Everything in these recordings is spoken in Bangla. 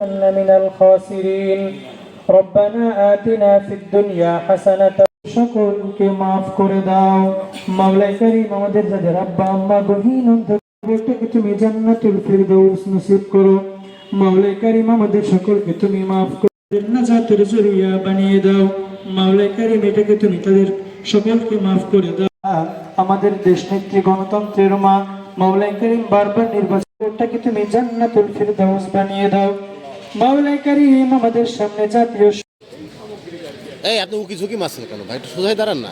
كنا من الخاسرين ربنا آتنا في الدنيا حسنة সকলকে মাফ করে দাও মাওলাই করিম আমাদের যাদের আব্বা আম্মা গহীন অন্ধকারটাকে তুমি জান্নাতুল ফিরদৌস নসিব করো মাওলাই করিম আমাদের সকলকে তুমি মাফ করো জান্নাতের জরিয়া বানিয়ে দাও মাওলাই করিম এটাকে তুমি তাদের সকলকে মাফ করে দাও। আমাদের দেশ নেত্রী গণতন্ত্রের মা মাওলাই করিম বারবার নির্বাচনটাকে তুমি জান্নাতুল ফিরদৌস বানিয়ে দাও। মাওলাই করিম আমাদের সামনে জাতীয় এই আপনি উকি ঝুঁকি মারছেন কেন ভাই? একটু সোজাই দাঁড়ান না।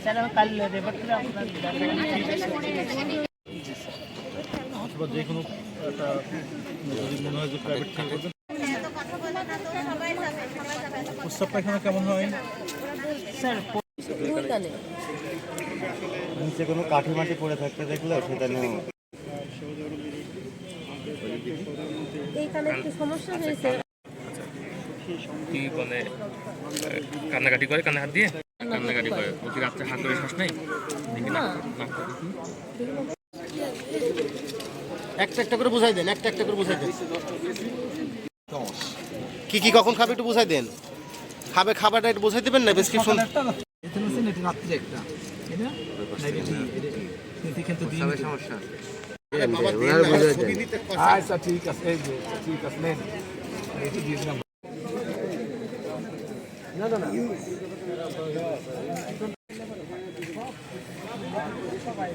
হয়। ওইখানে। নিচে কোনো কাঠি মাটি পড়ে থাকতে দেখলে সেটা নিয়ে এইখানে একটু সমস্যা হয়েছে কি বলে কান্নাকাটি করে কান্না হাত দিয়ে কান্নাকাটি করে। রাত্রে হাত ধরে শ্বাস নেই। একটা একটা করে বুঝাই দেন একটা একটা করে বুঝাই দেন। কি কি কখন খাবে একটু বুঝাই দেন। খাবে খাবারটা একটু বুঝাই দেবেন না প্রেসক্রিপশন আচ্ছা ঠিক আছে ঠিক আছে না না না সবাই